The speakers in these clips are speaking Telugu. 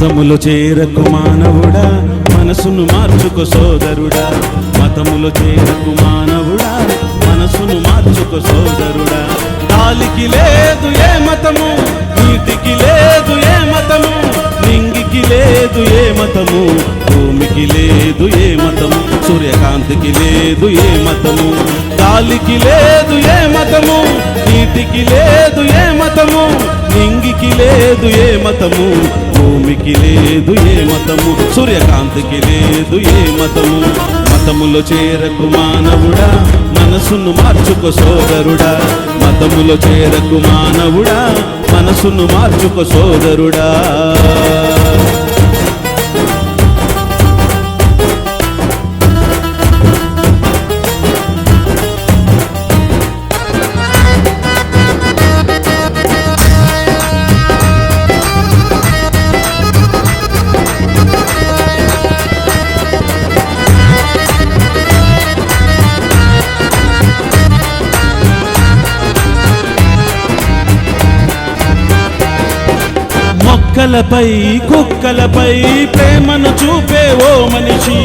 మతములు చేరకు మానవుడా మనసును మార్చుకో సోదరుడా. మతములు చేరకు మానవుడా మనసును మార్చుకో సోదరుడా. గాలికి లేదు ఏ మతము నీటికి లేదు ఏ మతము నింగికి లేదు ఏ మతము భూమికి లేదు ఏ మతము సూర్యకాంతికి లేదు ఏ మతము. గాలికి లేదు ఏ మతము నీటికి లేదు ఏ మతము నింగికి లేదు ఏ మతము భూమికి లేదు ఏ మతము సూర్యకాంతికి లేదు ఏ మతము. మతములో చేరకు మానవుడా మనసును మార్చుకో సోదరుడా. మతములో చేరకు మానవుడా మనసును మార్చుకో సోదరుడా. కుక్కలపై కుక్కలపై ప్రేమను చూపే ఓ మనిషి.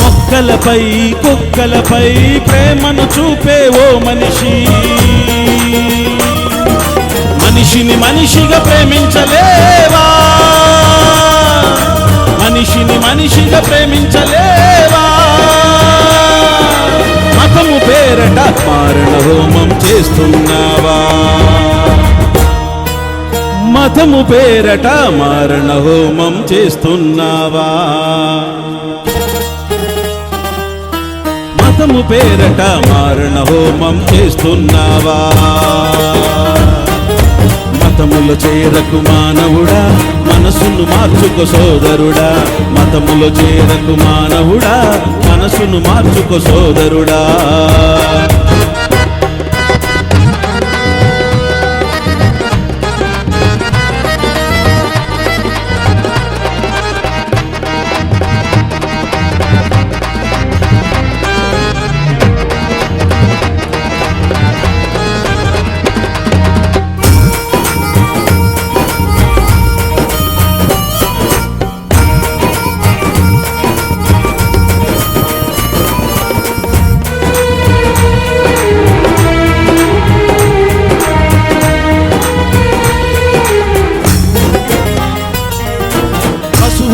మొక్కలపై కుక్కలపై ప్రేమను చూపే ఓ మనిషి. మనిషిని మనిషిగా ప్రేమించలేవా? మనిషిని మనిషిగా ప్రేమించలే చేస్తున్నావా? మతము పేరట మారణ హోమం చేస్తున్నావా? మతము పేరట మారణ హోమం చేస్తున్నావా? మతములు చేరకు మానవుడా మనసును మార్చుకో సోదరుడా. మతములు చేరకు మానవుడా మనసును మార్చుకో సోదరుడా.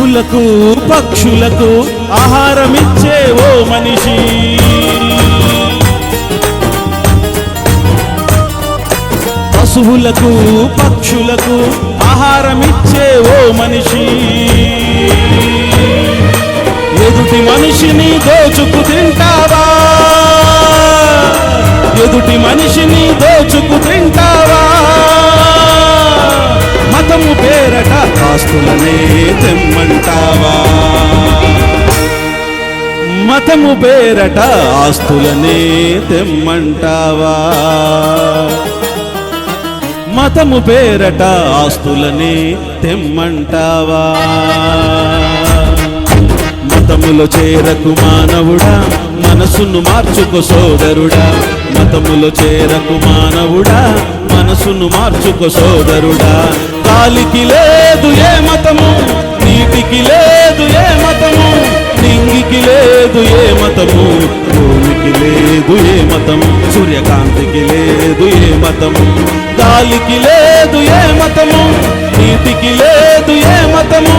పశువులకు పక్షులకు ఆహారమిచ్చే ఓ మనిషి. పశువులకు పక్షులకు ఆహారమిచ్చే ఓ మనిషి. ఎదుటి మనిషిని దోచుకు తింటావా? మతము పేరట ఆస్తులనే తెమ్మంటావా? మతము పేరట ఆస్తులనే తెమ్మంటావా? మతములో చేరకు మానవుడా మనసును మార్చుకో సోదరుడా. మతములో చేరకు మానవుడా మనసును మార్చుకో సోదరుడా. కాలికి లేదు ఏ మతము మతం? సూర్యకాంతికి లేదు ఏ మతం? గాలికి లేదు ఏ మతము? నీటికి లేదు ఏ మతము?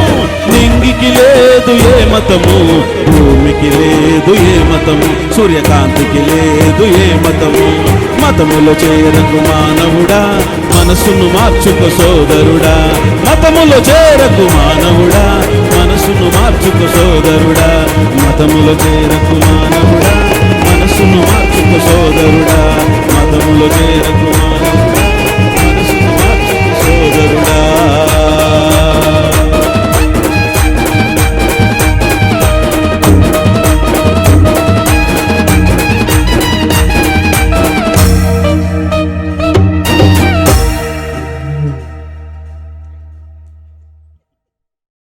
నింగికి లేదు ఏ మతము? భూమికి లేదు ఏ మతము? సూర్యకాంతికి లేదు ఏ మతము? మతములో చేరకు మానవుడా మనసును మార్చుకో సోదరుడా. మతములో చేరకు మానవుడు మార్చుకు సోదరుడా మతముల చేర కుమారుడా. మనసును మార్చుకు సోదరుడా మతములు చేర కుమారుడా.